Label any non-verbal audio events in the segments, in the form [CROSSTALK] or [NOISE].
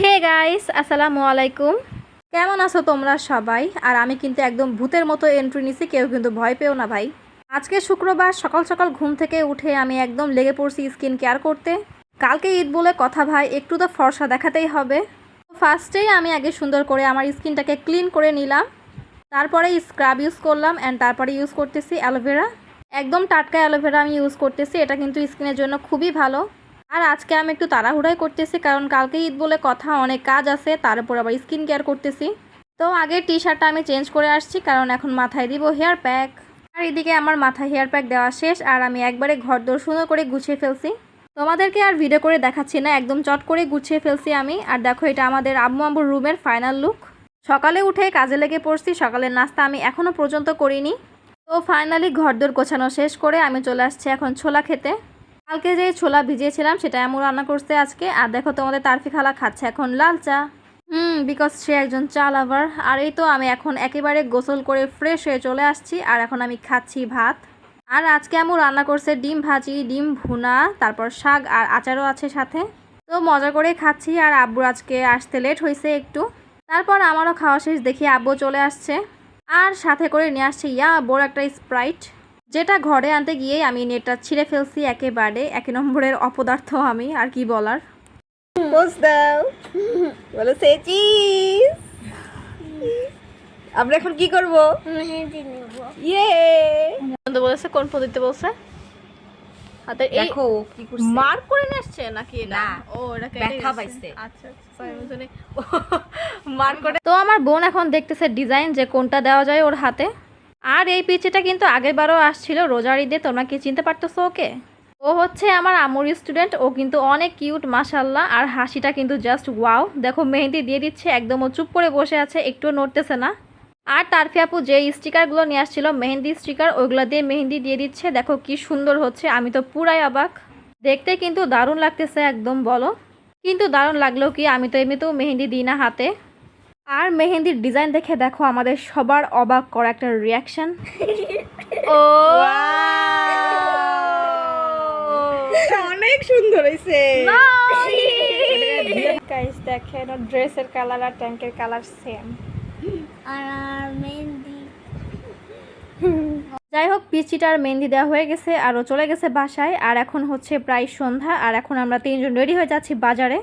Hey guys আসসালামু আলাইকুম। কেমন আছো তোমরা সবাই? আর আমি কিন্তু একদম ভূতের মতো এন্ট্রি নিছি, কেউ কিন্তু ভয় পেও না ভাই। আজকে শুক্রবার, সকাল সকাল ঘুম থেকে উঠে আমি একদম লেগে পড়ছি স্কিন কেয়ার করতে। কালকে ঈদ বলে কথা ভাই, একটু তো ফর্সা দেখাতেই হবে। ফার্স্টেই আমি আগে সুন্দর করে আমার স্কিনটাকে ক্লিন করে নিলাম। তারপরে স্ক্রাব ইউজ করলাম অ্যান্ড তারপরে ইউজ করতেছি অ্যালোভেরা একদম টাটকা অ্যালোভেরা আমি ইউজ করতেছি, এটা কিন্তু স্কিনের জন্য খুবই ভালো। আর আজকে আমি একটু তাড়াহুড়াই করতেছি, কারণ কালকে ঈদ বলে কথা, অনেক কাজ আছে, তার উপর আবার স্কিন কেয়ার করতেছি। তো আগে টি শার্টটা আমি চেঞ্জ করে আসছি, কারণ এখন মাথায় দিব হেয়ার প্যাক আর এদিকে আমার মাথায় হেয়ার প্যাক দেওয়া শেষ, আর আমি একবারে ঘর দোর সুন্দর করে গুছিয়ে ফেলছি। তোমাদেরকে আর ভিডিও করে দেখাচ্ছি না, একদম চট করে গুছিয়ে ফেলছি আমি। আর দেখো, এটা আমাদের আব্বু আম্মুর রুমের ফাইনাল লুক সকালে উঠে কাজে লেগে পড়ছি, সকালের নাস্তা আমি এখনও পর্যন্ত করিনি। তো ফাইনালি ঘরদোর গোছানো শেষ করে আমি চলে আসছি এখন ছোলা খেতে। কালকে যে ছোলা ভিজিয়েছিলাম, সেটা এমন রান্না করছে আজকে। আর দেখো তোমাদের তারফি খালা খাচ্ছে এখন লাল চা। হুম বিকজ সে একজন চা লাভার আর এই তো আমি এখন একেবারে গোসল করে ফ্রেশ হয়ে চলে আসছি, আর এখন আমি খাচ্ছি ভাত। আর আজকে আমু রান্না করছে ডিম ভাজি, ডিম ভুনা, তারপর শাক আর আচারও আছে সাথে। তো মজা করে খাচ্ছি, আর আব্বুর আজকে আসতে লেট হয়েছে একটু। তারপর আমারও খাওয়া শেষ, দেখি আব্বু চলে আসছে। আর সাথে করে নিয়ে আসছে ইয়া, বড় একটা স্প্রাইট যেটা ঘরে আনতে গিয়েই আমি নেটটা ছিঁড়ে ফেলছি একেবারে এক নম্বরের অপদার্থ আমি আর কি বলার? বলো সেচিস আমরা এখন কি করব? ইয়ে। তো বলেছে কোন পদ্ধতিতে বলছে? হাতের এই দেখো কি করছে। মার্ক করে নিয়ে নাকি না, ও এটা ব্যথা পাইছে। আচ্ছা [LAUGHS] মার্ক করে তো আমার বোন এখন দেখতেছে ডিজাইন যে কোনটা দেওয়া যায় ওর হাতে। আর এই পিচিটা কিন্তু আগের বারও আসছিল। রোজার ঈদে, তোমরা কি চিনতে পারতেছো ওকে? ও হচ্ছে আমার আমুর স্টুডেন্ট ও কিন্তু অনেক কিউট মাশাল্লাহ আর হাসিটা কিন্তু জাস্ট ওয়াও দেখো, মেহেন্দি দিয়ে দিচ্ছে, একদম ও চুপ করে বসে আছে, একটুও নড়তেছে না। আর তারফি আপু যে স্টিকারগুলো নিয়ে আসছিল, মেহেন্দি স্টিকার ওইগুলো দিয়ে মেহেন্দি দিয়ে দিচ্ছে। দেখো, কি সুন্দর হচ্ছে, আমি তো পুরাই অবাক। দেখতে কিন্তু দারুণ লাগতেছে, একদম বলো। কিন্তু দারুণ লাগল কি, আমি তো এমনিতেও মেহেন্দি দিই না হাতে। আর মেহেন্দির ডিজাইন দেখে দেখো আমাদের সবার অবাক করা একটা রিয়াকশন ও! অনেক সুন্দর হইছে। গাইস দেখেন ড্রেসের কালার আর ট্যাঙ্কের কালার সেম আর মেহেন্দি। যাই হোক পিচিটার মেহেন্দি দেওয়া হয়ে গেছে আরও চলে গেছে বাসায়। আর এখন হচ্ছে প্রায় সন্ধ্যা আর এখন আমরা তিনজন রেডি হয়ে যাচ্ছি বাজারে।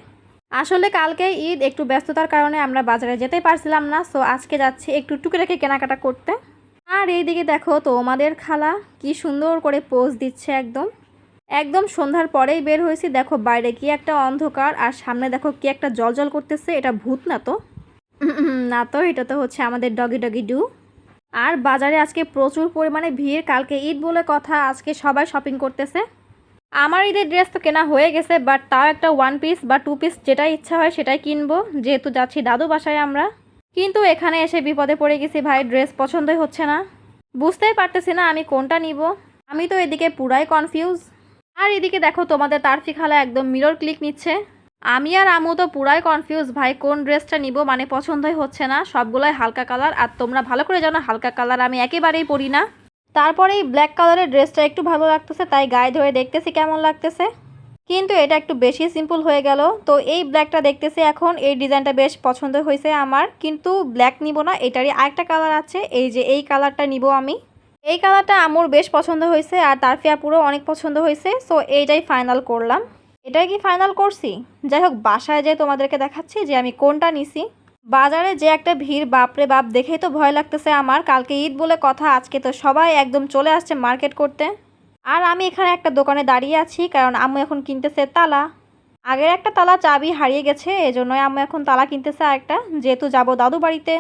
আসলে কালকে ঈদ, একটু ব্যস্ততার কারণে আমরা বাজারে যেতেই পারছিলাম না সো আজকে যাচ্ছি একটু টুকিটাকি কেনাকাটা করতে। আর এইদিকে দেখো তো আমাদের খালা কি সুন্দর করে পোজ দিচ্ছে একদম। একদম সন্ধ্যার পরেই বের হয়েছি, দেখো বাইরে কি একটা অন্ধকার, আর সামনে দেখো কি একটা জলজল করতেছে, এটা ভূত না তো? না তো, এটা তো হচ্ছে আমাদের ডগি ডগি ডু। আর বাজারে আজকে প্রচুর পরিমাণে ভিড়, কালকে ঈদ বলে কথা, আজকে সবাই শপিং করতেছে। আমার ঈদের ড্রেস তো কেনা হয়ে গেছে বাট তাও একটা ওয়ান পিস বা টু পিস যেটাই ইচ্ছা হয় সেটাই কিনবো, যেহেতু যাচ্ছি দাদু বাসায় আমরা। কিন্তু এখানে এসে বিপদে পড়ে গেছি, ভাই ড্রেস পছন্দই হচ্ছে না। বুঝতেই পারতেছি না আমি কোনটা নিব। আমি তো এদিকে পুরাই কনফিউজ আর এদিকে দেখো, তোমাদের তারফি খালা একদম মিরর ক্লিক নিচ্ছে। আমি আর আমু তো পুরাই কনফিউজ ভাই, কোন ড্রেসটা নিব মানে পছন্দই হচ্ছে না, সবগুলোই হালকা কালার আর তোমরা ভালো করে জানো, হালকা কালার আমি একেবারেই পরি না। তারপরে এই ব্ল্যাক কালারের ড্রেসটা একটু ভালো লাগতেছে, তাই গায়ে ধরে দেখতেছি কেমন লাগতেছে। কিন্তু এটা একটু বেশি সিম্পল হয়ে গেল। তো এই ব্ল্যাকটা দেখতেছি এখন, এই ডিজাইনটা বেশ পছন্দ হয়েছে আমার। কিন্তু ব্ল্যাক নিব না, এটারই আরেকটা কালার আছে, এই যে এই কালারটা নিব আমি। এই কালারটা আমার বেশ পছন্দ হয়েছে, আর তারফিয়া পুরো অনেক পছন্দ হয়েছে সো এইটাই ফাইনাল করলাম। এটাই কি ফাইনাল করছি? যাই হোক, বাসায় যেয়ে তোমাদেরকে দেখাচ্ছি যে আমি কোনটা নিছি। বাজারে যে একটা ভিড়, বাপরে বাপ, দেখেই তো ভয় লাগতেছে আমার। কালকে ঈদ বলে কথা, আজকে তো সবাই একদম চলে আসছে মার্কেট করতে। আর আমি এখানে একটা দোকানে দাঁড়িয়ে আছি, কারণ আম্মু এখন কিনতেছে তালা। আগের একটা তালা চাবি হারিয়ে গেছে, এজন্যই আম্মু এখন তালা কিনতেছে আরেকটা, যেহেতু যাব দাদু বাড়িতে।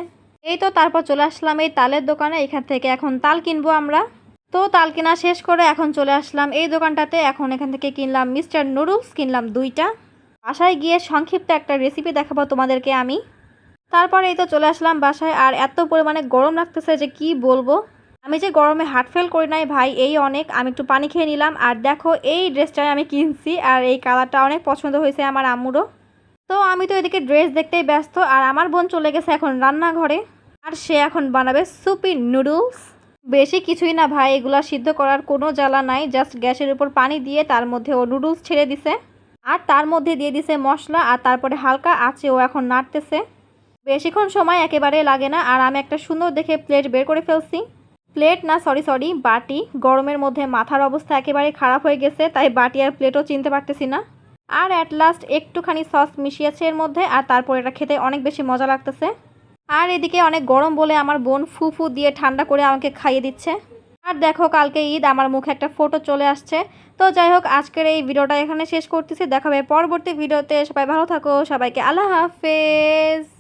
এই তো তারপর চলে আসলাম এই তালের দোকানে, এখান থেকে এখন তাল কিনবো আমরা। তো তাল কেনা শেষ করে এখন চলে আসলাম এই দোকানটাতে, এখন এখান থেকে কিনলাম মিস্টার নুডলস, কিনলাম দুইটা। বাসায় গিয়ে সংক্ষিপ্ত একটা রেসিপি দেখাবো তোমাদেরকে আমি। তারপর এই তো চলে আসলাম বাসায়। আর এত পরিমাণে গরম লাগতেছে যে কি বলব? আমি যে গরমে হার্ট ফেল করি নাই ভাই, এই অনেক। আমি একটু পানি খেয়ে নিলাম। আর দেখো, এই ড্রেসটাই আমি কিনছি। আর এই কালারটা অনেক পছন্দ হয়েছে আমার আম্মুরও। তো আমি তো এদিকে ড্রেস দেখতেই ব্যস্ত। আর আমার বোন চলে গেছে এখন রান্নাঘরে। আর সে এখন বানাবে সুপি নুডলস। বেশি কিছুই না ভাই, এগুলা সিদ্ধ করার কোনো জ্বালা নাই। জাস্ট গ্যাসের উপর পানি দিয়ে তার মধ্যে ও নুডলস ছেড়ে দিছে। আর তার মধ্যে দিয়ে দিছে মশলা। আর তারপরে হালকা আছে ও এখন নাড়তেছে। বেশিক্ষণ সময় একেবারে লাগে না, আর আমি একটা সুন্দর দেখে প্লেট বের করে ফেলছি। প্লেট না সরি সরি বাটি। গরমের মধ্যে মাথার অবস্থা একেবারে খারাপ হয়ে গেছে, তাই বাটি আর প্লেটও চিনতে পারতেছি না। আর অ্যাট লাস্ট একটুখানি সস মিশিয়েছে এর মধ্যে, আর তারপর এটা খেতে অনেক বেশি মজা লাগতেছে। আর এদিকে অনেক গরম বলে আমার বোন ফু ফু দিয়ে ঠান্ডা করে আমাকে খাইয়ে দিচ্ছে। আর দেখো, কালকে ঈদ, আমার মুখে একটা ফটো চলে আসছে। তো যাই হোক, আজকের এই ভিডিওটা এখানে শেষ করতেছি। দেখাবে পরবর্তী ভিডিওতে। সবাই ভালো থাকো, সবাইকে আল্লাহ হাফেজ।